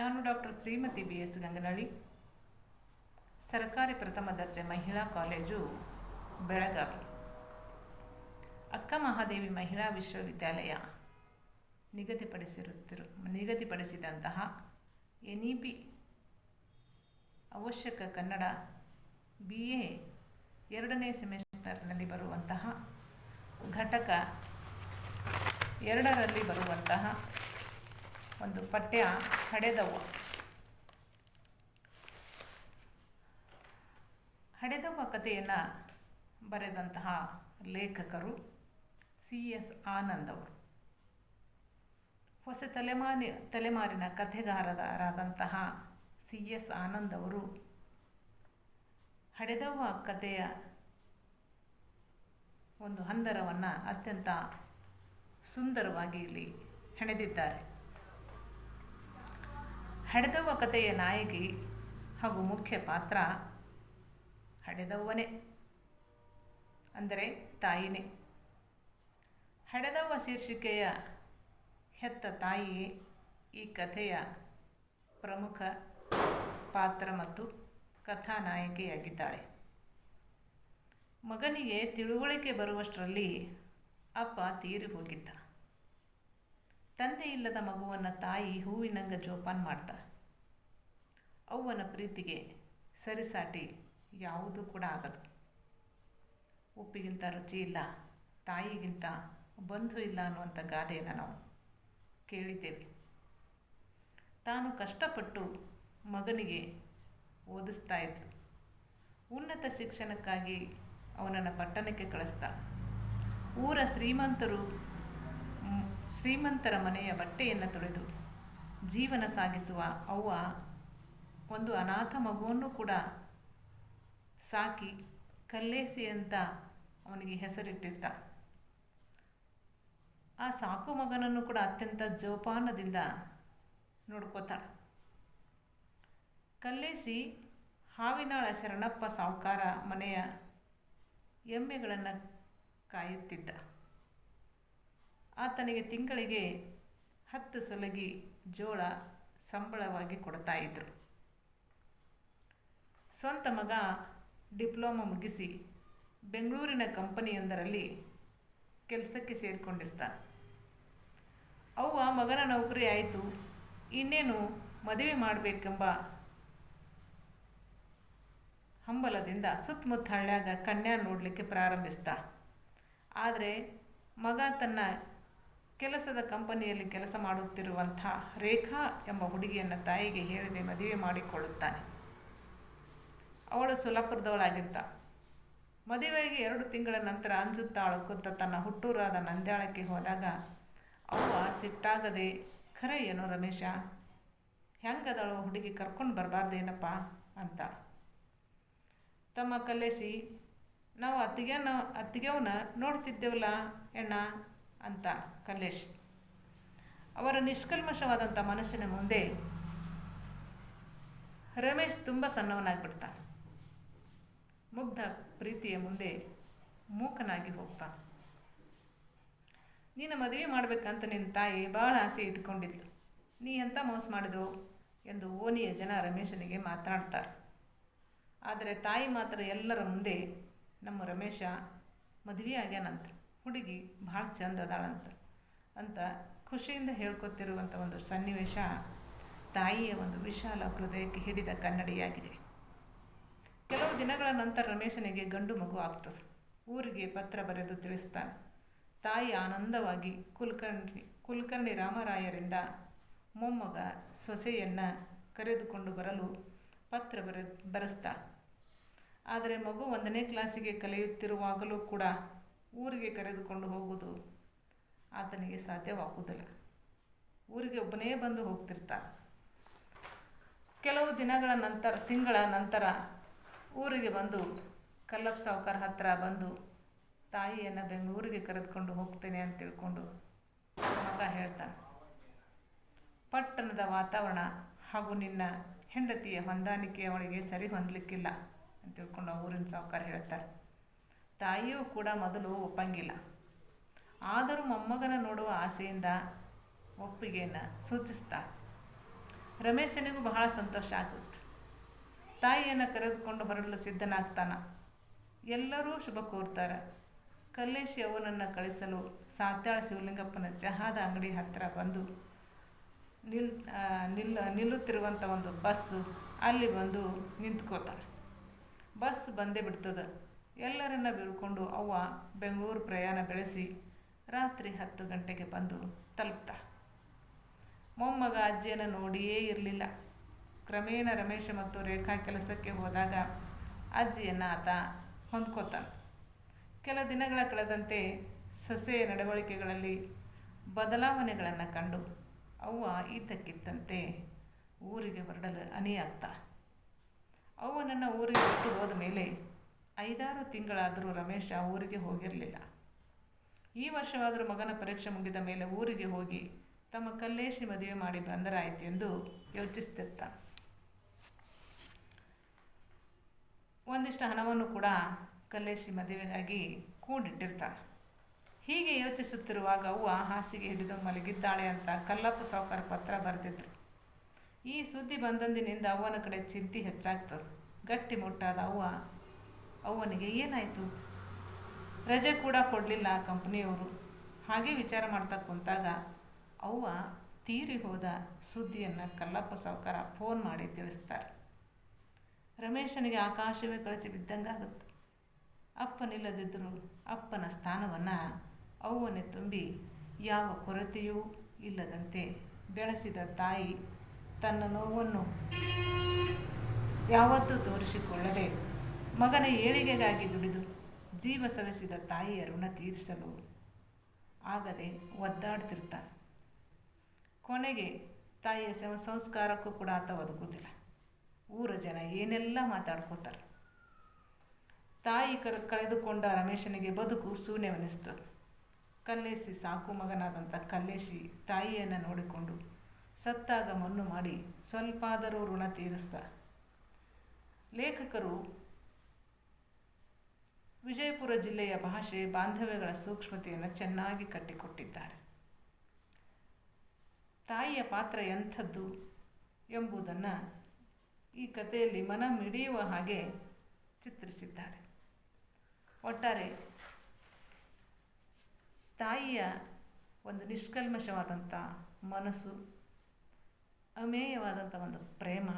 ನಾನು doctor Shrimati B S Ganganalli ಸರ್ಕಾರಿ ಪ್ರಥಮ ದರ್ಜೆ ಮಹಿಳಾ ಕಾಲೇಜು, ಬೆಳಗಾವಿ. ಅಕ್ಕ ಮಹಾದೇವಿ ಮಹಿಳಾ ವಿಶ್ವವಿದ್ಯಾಲಯ ನಿಗದಿಪಡಿಸಿರುತ್ತಿರು, ನಿಗದಿಪಡಿಸಿದಂತಹ ಎನ್ ಇ ಪಿ ಅವಶ್ಯಕ ಕನ್ನಡ ಬಿ ಎ ಎರಡನೇ ಸೆಮಿಸ್ಟರ್ನಲ್ಲಿ ಬರುವಂತಹ ಘಟಕ ಎರಡರಲ್ಲಿ ಬರುವಂತಹ ಒಂದು ಪಠ್ಯ ಹಡೆದವ್ವ ಹಡೆದವ್ವ ಕಥೆಯನ್ನು ಬರೆದಂತಹ ಲೇಖಕರು ಸಿ ಎಸ್ ಆನಂದ್ ಅವರು ಹೊಸ ತಲೆಮಾರಿ ತಲೆಮಾರಿನ ಕಥೆಗಾರರಾದಂತಹ ಸಿ ಎಸ್ ಆನಂದ್ ಅವರು ಹಡೆದವ್ವ ಕಥೆಯ ಒಂದು ಹಂದರವನ್ನು ಅತ್ಯಂತ ಸುಂದರವಾಗಿ ಇಲ್ಲಿ ಹೆಣೆದಿದ್ದಾರೆ. ಹಡೆದವ್ವ ಕಥೆಯ ನಾಯಕಿ ಹಾಗೂ ಮುಖ್ಯ ಪಾತ್ರ ಹಡೆದವ್ವನೇ ಅಂದರೆ ತಾಯಿನೇ. ಹಡೆದವ್ವ ಶೀರ್ಷಿಕೆಯ ಹೆತ್ತ ತಾಯಿ ಈ ಕಥೆಯ ಪ್ರಮುಖ ಪಾತ್ರ ಮತ್ತು ಕಥಾನಾಯಕಿಯಾಗಿದ್ದಾಳೆ ಮಗನಿಗೆ ತಿಳುವಳಿಕೆ ಬರುವಷ್ಟರಲ್ಲಿ ಅಪ್ಪ ತೀರಿ ಹೋಗಿದ್ದ. ತಂದೆ ಇಲ್ಲದ ಮಗುವನ್ನು ತಾಯಿ ಹೂವಿನಂಗ ಜೋಪಾನ ಮಾಡ್ತಾ. ಅವ್ವನ ಪ್ರೀತಿಗೆ ಸರಿಸಾಟಿ ಯಾವುದೂ ಕೂಡ ಆಗದು. ಉಪ್ಪಿಗಿಂತ ರುಚಿ ಇಲ್ಲ, ತಾಯಿಗಿಂತ ಬಂಧು ಇಲ್ಲ ಅನ್ನುವಂಥ ಗಾದೆಯನ್ನು ನಾವು ಕೇಳಿದ್ದೇವೆ. ತಾನು ಕಷ್ಟಪಟ್ಟು ಮಗನಿಗೆ ಓದಿಸ್ತಾ ಇದ್ಲು. ಉನ್ನತ ಶಿಕ್ಷಣಕ್ಕಾಗಿ ಅವನನ್ನು ಪಟ್ಟಣಕ್ಕೆ ಕಳಿಸ್ತಾ ಊರ ಶ್ರೀಮಂತರು ಶ್ರೀಮಂತರ ಮನೆಯ ಬಟ್ಟೆಯನ್ನು ತೊಳೆದು ಜೀವನ ಸಾಗಿಸುವ ಅವ್ವ ಒಂದು ಅನಾಥ ಮಗುವನ್ನು ಕೂಡ ಸಾಕಿ ಕಲ್ಲೇಸಿ ಅಂತ ಅವನಿಗೆ ಹೆಸರಿಟ್ಟಿರ್ತ ಆ ಸಾಕು ಮಗನನ್ನು ಕೂಡ ಅತ್ಯಂತ ಜೋಪಾನದಿಂದ ನೋಡ್ಕೋತಾಳೆ. ಕಲ್ಲೇಸಿ ಹಾವಿನಾಳ ಶರಣಪ್ಪ ಸಾವುಕಾರ ಮನೆಯ ಎಮ್ಮೆಗಳನ್ನು ಕಾಯುತ್ತಿದ್ದ. ಆತನಿಗೆ ತಿಂಗಳಿಗೆ ಹತ್ತು ಸೊಲಗಿ ಜೋಳ ಸಂಬಳವಾಗಿ ಕೊಡ್ತಾ ಇದ್ದರು ಸ್ವಂತ ಮಗ ಡಿಪ್ಲೊಮಾ ಮುಗಿಸಿ ಬೆಂಗಳೂರಿನ ಕಂಪನಿಯೊಂದರಲ್ಲಿ ಕೆಲಸಕ್ಕೆ ಸೇರಿಕೊಂಡಿರ್ತಾನೆ. ಅವ್ವ ಮಗನ ನೌಕರಿ ಆಯಿತು, ಇನ್ನೇನು ಮದುವೆ ಮಾಡಬೇಕೆಂಬ ಹಂಬಲದಿಂದ ಸುತ್ತಮುತ್ತ ಹಳ್ಳ್ಯಾಗ ಕನ್ಯಾ ನೋಡಲಿಕ್ಕೆ ಪ್ರಾರಂಭಿಸ್ತಾ. ಆದರೆ ಮಗ ತನ್ನ ಕೆಲಸದ ಕಂಪನಿಯಲ್ಲಿ ಕೆಲಸ ಮಾಡುತ್ತಿರುವಂಥ ರೇಖಾ ಎಂಬ ಹುಡುಗಿಯನ್ನು ತಾಯಿಗೆ ಹೇಳಿದೆ, ಮದುವೆ ಮಾಡಿಕೊಳ್ಳುತ್ತಾನೆ. ಅವಳು ಸುಲಭದವಳಾಗಿರ್ತ ಮದುವೆಗೆ ಎರಡು ತಿಂಗಳ ನಂತರ ಅಂಜುತ್ತಾಳು ಕುತ್ತ ತನ್ನ ಹುಟ್ಟೂರಾದ ನಂದ್ಯಾಳಕ್ಕೆ ಹೋದಾಗ ಅವ ಸಿಟ್ಟಾಗದೆ, ಖರೆ ಏನೋ ರಮೇಶ, ಹೆಂಗದಳು ಹುಡುಗಿ ಕರ್ಕೊಂಡು ಬರಬಾರ್ದೇನಪ್ಪ ಅಂತ ತಮ್ಮ ಕಲ್ಲೆಸಿ, ನಾವು ಅತ್ತಿಗೆನ, ಅತ್ತಿಗೆವನ್ನ ನೋಡ್ತಿದ್ದೇವಲ್ಲ ಎಣ್ಣ ಅಂತ ಕಲ್ಲೇಶ್. ಅವರ ನಿಷ್ಕಲ್ಮಶವಾದಂಥ ಮನಸ್ಸಿನ ಮುಂದೆ ರಮೇಶ್ ತುಂಬ ಸಣ್ಣವನಾಗ್ಬಿಡ್ತಾನೆ. ಮುಗ್ಧ ಪ್ರೀತಿಯ ಮುಂದೆ ಮೂಕನಾಗಿ ಹೋಗ್ತಾನೆ. ನೀನು ಮದುವೆ ಮಾಡಬೇಕಂತ ನಿನ್ನ ತಾಯಿ ಭಾಳ ಆಸೆ ಇಟ್ಕೊಂಡಿದ್ಲು. ನೀ ಎಂಥ ಮೋಸ ಮಾಡಿದು ಎಂದು ಓನಿಯ ಜನ ರಮೇಶನಿಗೆ ಮಾತನಾಡ್ತಾರೆ. ಆದರೆ ತಾಯಿ ಮಾತ್ರ ಎಲ್ಲರ ಮುಂದೆ ನಮ್ಮ ರಮೇಶ ಮದುವೆ ಆಗ್ಯಾನಂತ ಹುಡುಗಿ ಭಾಳ ಚಂದ ಅದಾಳಂತ. ಅಂತ ಖುಷಿಯಿಂದ ಹೇಳ್ಕೊತಿರುವಂಥ ಒಂದು ಸನ್ನಿವೇಶ ತಾಯಿಯ ಒಂದು ವಿಶಾಲ ಹೃದಯಕ್ಕೆ ಹಿಡಿದ ಕನ್ನಡಿಯಾಗಿದೆ. ಕೆಲವು ದಿನಗಳ ನಂತರ ರಮೇಶನಿಗೆ ಗಂಡು ಮಗು ಆಗ್ತದೆ. ಊರಿಗೆ ಪತ್ರ ಬರೆದು ತಿಳಿಸ್ತಾನೆ. ತಾಯಿ ಆನಂದವಾಗಿ ಕುಲಕರ್ಣಿ ಕುಲಕರ್ಣಿ ರಾಮರಾಯರಿಂದ ಮೊಮ್ಮಗ ಸೊಸೆಯನ್ನು ಕರೆದುಕೊಂಡು ಬರಲು ಪತ್ರ ಬರೆ, ಬರೆಸ್ತಾಳೆ. ಆದರೆ ಮಗು ಒಂದನೇ ಕ್ಲಾಸಿಗೆ ಕಲಿಯುತ್ತಿರುವಾಗಲೂ ಕೂಡ ಊರಿಗೆ ಕರೆದುಕೊಂಡು ಹೋಗುವುದು ಆತನಿಗೆ ಸಾಧ್ಯವಾಗುವುದಿಲ್ಲ. ಊರಿಗೆ ಒಬ್ಬನೇ ಬಂದು ಹೋಗ್ತಿರ್ತಾನೆ. ಕೆಲವು ದಿನಗಳ ನಂತರ, ತಿಂಗಳ ನಂತರ ಊರಿಗೆ ಬಂದು ಕಲ್ಲಪ್ಪ ಸಾವುಕಾರ ಹತ್ತಿರ ಬಂದು ತಾಯಿಯನ್ನು ಬೆಂಗಳೂರಿಗೆ ಕರೆದುಕೊಂಡು ಹೋಗ್ತೇನೆ ಅಂತ ತಿಳ್ಕೊಂಡು ಮಗ ಹೇಳ್ತಾನೆ, ಪಟ್ಟಣದ ವಾತಾವರಣ ಹಾಗೂ ನಿನ್ನ ಹೆಂಡತಿಯ ಹೊಂದಾಣಿಕೆ ಅವಳಿಗೆ ಸರಿ ಹೊಂದಲಿಕ್ಕಿಲ್ಲ ಅಂತ ತಿಳ್ಕೊಂಡು ಊರಿನ ಸಾವುಕಾರ ಹೇಳ್ತಾರೆ ತಾಯಿಯೂ ಕೂಡ ಮೊದಲು ಒಪ್ಪಂಗಿಲ್ಲ. ಆದರೂ ಮೊಮ್ಮಗನ ನೋಡುವ ಆಸೆಯಿಂದ ಒಪ್ಪಿಗೆಯನ್ನು ಸೂಚಿಸ್ತಾ, ರಮೇಶನಿಗೂ ಬಹಳ ಸಂತೋಷ ಆಗುತ್ತೆ. ತಾಯಿಯನ್ನು ಕರೆದುಕೊಂಡು ಹೊರಡಲು ಸಿದ್ಧನಾಗ್ತಾನ. ಎಲ್ಲರೂ ಶುಭ ಕೋರ್ತಾರೆ. ಕಲ್ಲೇಶಿ ಅವನನ್ನು ಕಳಿಸಲು ಸಾತ್ಯಾಳ ಶಿವಲಿಂಗಪ್ಪನ ಚಹಾದ ಅಂಗಡಿ ಹತ್ತಿರ ಬಂದು ನಿಲ್ ನಿಲ್ಲ ನಿಲ್ಲುತ್ತಿರುವಂಥ ಒಂದು ಬಸ್ಸು ಅಲ್ಲಿ ಬಂದು ನಿಂತ್ಕೋತಾರೆ ಬಸ್ ಬಂದೇ ಬಿಡ್ತದೆ. ಎಲ್ಲರನ್ನ ಬೀಳ್ಕೊಂಡು ಅವ್ವ ಬೆಂಗಳೂರು ಪ್ರಯಾಣ ಬೆಳೆಸಿ ರಾತ್ರಿ ಹತ್ತು ಗಂಟೆಗೆ ಬಂದು ತಲುಪ್ತ ಮೊಮ್ಮಗ ಅಜ್ಜಿಯನ್ನು ನೋಡಿಯೇ ಇರಲಿಲ್ಲ. ಕ್ರಮೇಣ ರಮೇಶ ಮತ್ತು ರೇಖಾ ಕೆಲಸಕ್ಕೆ ಹೋದಾಗ ಅಜ್ಜಿಯನ್ನು ಆತ ಹೊಂದ್ಕೋತಾನೆ. ಕೆಲ ದಿನಗಳ ಕಳೆದಂತೆ ಸೊಸೆಯ ನಡವಳಿಕೆಗಳಲ್ಲಿ ಬದಲಾವಣೆಗಳನ್ನು ಕಂಡು ಅವ್ವ ಇದ್ದಕ್ಕಿದ್ದಂತೆ ಊರಿಗೆ ಹೊರಡಲು ಅಣಿಯಾಗ್ತಾಳೆ ಅವ್ವನನ್ನು ಊರಿಗೆ ಬಿಟ್ಟು ಹೋದ ಮೇಲೆ ಐದಾರು ತಿಂಗಳಾದರೂ ರಮೇಶ ಊರಿಗೆ ಹೋಗಿರಲಿಲ್ಲ. ಈ ವರ್ಷವಾದರೂ ಮಗನ ಪರೀಕ್ಷೆ ಮುಗಿದ ಮೇಲೆ ಊರಿಗೆ ಹೋಗಿ ತಮ್ಮ ಕಲ್ಲೇಶಿ ಮದುವೆ ಮಾಡಿ ಬಂದರಾಯಿತು ಎಂದು ಯೋಚಿಸ್ತಿರ್ತ ಒಂದಿಷ್ಟು ಹಣವನ್ನು ಕೂಡ ಕಲ್ಲೇಶಿ ಮದುವೆಗಾಗಿ ಕೂಡಿಟ್ಟಿರ್ತಾನೆ. ಹೀಗೆ ಯೋಚಿಸುತ್ತಿರುವಾಗ ಅವ್ವ ಹಾಸಿಗೆ ಹಿಡಿದು ಮಲಗಿದ್ದಾಳೆ ಅಂತ ಕಲ್ಲಪ್ಪ ಸಾವುಕಾರ ಪತ್ರ ಬರೆದಿದ್ರು. ಈ ಸುದ್ದಿ ಬಂದಂದಿನಿಂದ ಅವ್ವನ ಕಡೆ ಚಿಂತೆ ಹೆಚ್ಚಾಗ್ತದೆ. ಗಟ್ಟಿ ಮುಟ್ಟಾದ ಅವ್ವ ಅವ್ವನಿಗೆ ಏನಾಯಿತು? ರಜೆ ಕೂಡ ಕೊಡಲಿಲ್ಲ ಕಂಪ್ನಿಯವರು. ಹಾಗೆ ವಿಚಾರ ಮಾಡ್ತಾ ಕುಂತಾಗ ಅವ್ವ ತೀರಿ ಹೋದ ಸುದ್ದಿಯನ್ನು ಕಲ್ಲಪ್ಪ ಸಾವುಕಾರ ಫೋನ್ ಮಾಡಿ ತಿಳಿಸ್ತಾರೆ. ರಮೇಶನಿಗೆ ಆಕಾಶವೇ ಕಳಚಿ ಬಿದ್ದಂಗಾಗುತ್ತೆ ಅಪ್ಪನಿಲ್ಲದಿದ್ದರೂ ಅಪ್ಪನ ಸ್ಥಾನವನ್ನು ಅವ್ವನೇ ತುಂಬಿ ಯಾವ ಕೊರತೆಯೂ ಇಲ್ಲದಂತೆ ಬೆಳೆಸಿದ ತಾಯಿ ತನ್ನ ನೋವನ್ನು ಯಾವತ್ತೂ ತೋರಿಸಿಕೊಳ್ಳದೆ ಮಗನ ಏಳಿಗೆಗಾಗಿ ದುಡಿದು ಜೀವ ಸವೆಸಿದ ತಾಯಿಯ ಋಣ ತೀರಿಸಲು ಆಗದೆ ಒದ್ದಾಡ್ತಿರ್ತಾನೆ. ಕೊನೆಗೆ ತಾಯಿಯ ಸಮ ಸಂಸ್ಕಾರಕ್ಕೂ ಕೂಡ ಆತ ಒದಗುವುದಿಲ್ಲ. ಊರ ಜನ ಏನೆಲ್ಲ ಮಾತಾಡ್ಕೋತಾರೆ. ತಾಯಿ ಕಳೆದುಕೊಂಡ ರಮೇಶನಿಗೆ ಬದುಕು ಶೂನ್ಯವೆನಿಸ್ತದೆ ಕಲ್ಲೇಸಿ ಸಾಕು ಮಗನಾದಂಥ ಕಲ್ಲೇಶಿ ತಾಯಿಯನ್ನು ನೋಡಿಕೊಂಡು ಸತ್ತಾಗ ಮಣ್ಣು ಮಾಡಿ ಸ್ವಲ್ಪಾದರೂ ಋಣ ತೀರಿಸ್ತಾರೆ ಲೇಖಕರು ವಿಜಯಪುರ ಜಿಲ್ಲೆಯ ಭಾಷೆ ಬಾಂಧವ್ಯಗಳ ಸೂಕ್ಷ್ಮತೆಯನ್ನು ಚೆನ್ನಾಗಿ ಕಟ್ಟಿಕೊಟ್ಟಿದ್ದಾರೆ. ತಾಯಿಯ ಪಾತ್ರ ಎಂಥದ್ದು ಎಂಬುದನ್ನು ಈ ಕಥೆಯಲ್ಲಿ ಮನ ಮಿಡಿಯುವ ಹಾಗೆ ಚಿತ್ರಿಸಿದ್ದಾರೆ. ಒಟ್ಟಾರೆ ತಾಯಿಯ ಒಂದು ನಿಷ್ಕಲ್ಮಶವಾದಂಥ ಮನಸ್ಸು, ಅಮೇಯವಾದಂಥ ಒಂದು ಪ್ರೇಮ,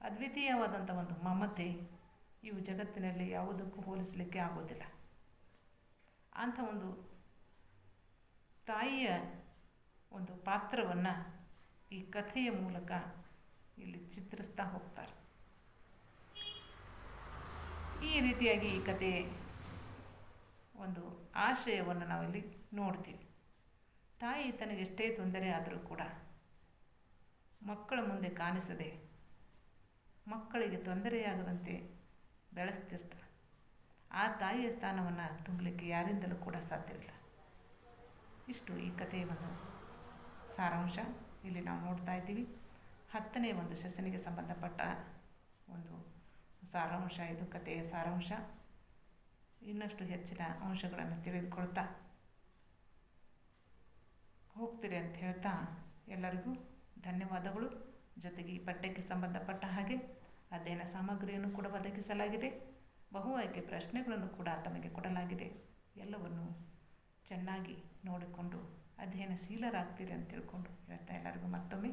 ಅದ್ವಿತೀಯವಾದಂಥ ಒಂದು ಮಮತೆ ಇವು ಜಗತ್ತಿನಲ್ಲಿ ಯಾವುದಕ್ಕೂ ಹೋಲಿಸಲಿಕ್ಕೆ ಆಗೋದಿಲ್ಲ. ಅಂಥ ಒಂದು ತಾಯಿಯ ಒಂದು ಪಾತ್ರವನ್ನು ಈ ಕಥೆಯ ಮೂಲಕ ಇಲ್ಲಿ ಚಿತ್ರಿಸ್ತಾ ಹೋಗ್ತಾರೆ. ಈ ರೀತಿಯಾಗಿ ಈ ಕತೆ ಒಂದು ಆಶಯವನ್ನು ನಾವಿಲ್ಲಿ ನೋಡ್ತೀವಿ. ತಾಯಿ ತನಗೆ ಎಷ್ಟೇ ತೊಂದರೆ ಆದರೂ ಕೂಡ ಮಕ್ಕಳ ಮುಂದೆ ಕಾಣಿಸದೆ ಮಕ್ಕಳಿಗೆ ತೊಂದರೆಯಾಗದಂತೆ ಬೆಳೆಸ್ತಿರ್ತಾರೆ. ಆ ತಾಯಿಯ ಸ್ಥಾನವನ್ನು ತುಂಬಲಿಕ್ಕೆ ಯಾರಿಂದಲೂ ಕೂಡ ಸಾಧ್ಯವಿಲ್ಲ ಇಷ್ಟು ಈ ಕಥೆಯ ಒಂದು ಸಾರಾಂಶ ಇಲ್ಲಿ ನಾವು ನೋಡ್ತಾ ಇದ್ದೀವಿ. ಹತ್ತನೇ ಒಂದು ಶಸನಿಗೆ ಸಂಬಂಧಪಟ್ಟ ಒಂದು ಸಾರಾಂಶ ಇದು, ಕಥೆಯ ಸಾರಾಂಶ. ಇನ್ನಷ್ಟು ಹೆಚ್ಚಿನ ಅಂಶಗಳನ್ನು ತಿಳಿದುಕೊಳ್ತಾ ಹೋಗ್ತೀರಿ ಅಂತ ಹೇಳ್ತಾ ಎಲ್ಲರಿಗೂ ಧನ್ಯವಾದಗಳು. ಜೊತೆಗೆ ಈ ಪಠ್ಯಕ್ಕೆ ಸಂಬಂಧಪಟ್ಟ ಹಾಗೆ ಅಧ್ಯಯನ ಸಾಮಗ್ರಿಯನ್ನು ಕೂಡ ಒದಗಿಸಲಾಗಿದೆ. ಬಹು ಆಯ್ಕೆ ಪ್ರಶ್ನೆಗಳನ್ನು ಕೂಡ ತಮಗೆ ಕೊಡಲಾಗಿದೆ. ಎಲ್ಲವನ್ನು ಚೆನ್ನಾಗಿ ನೋಡಿಕೊಂಡು ಅಧ್ಯಯನಶೀಲರಾಗ್ತೀರಿ ಅಂತ ತಿಳ್ಕೊಂಡು ಹೇಳ್ತಾ ಎಲ್ಲರಿಗೂ ಮತ್ತೊಮ್ಮೆ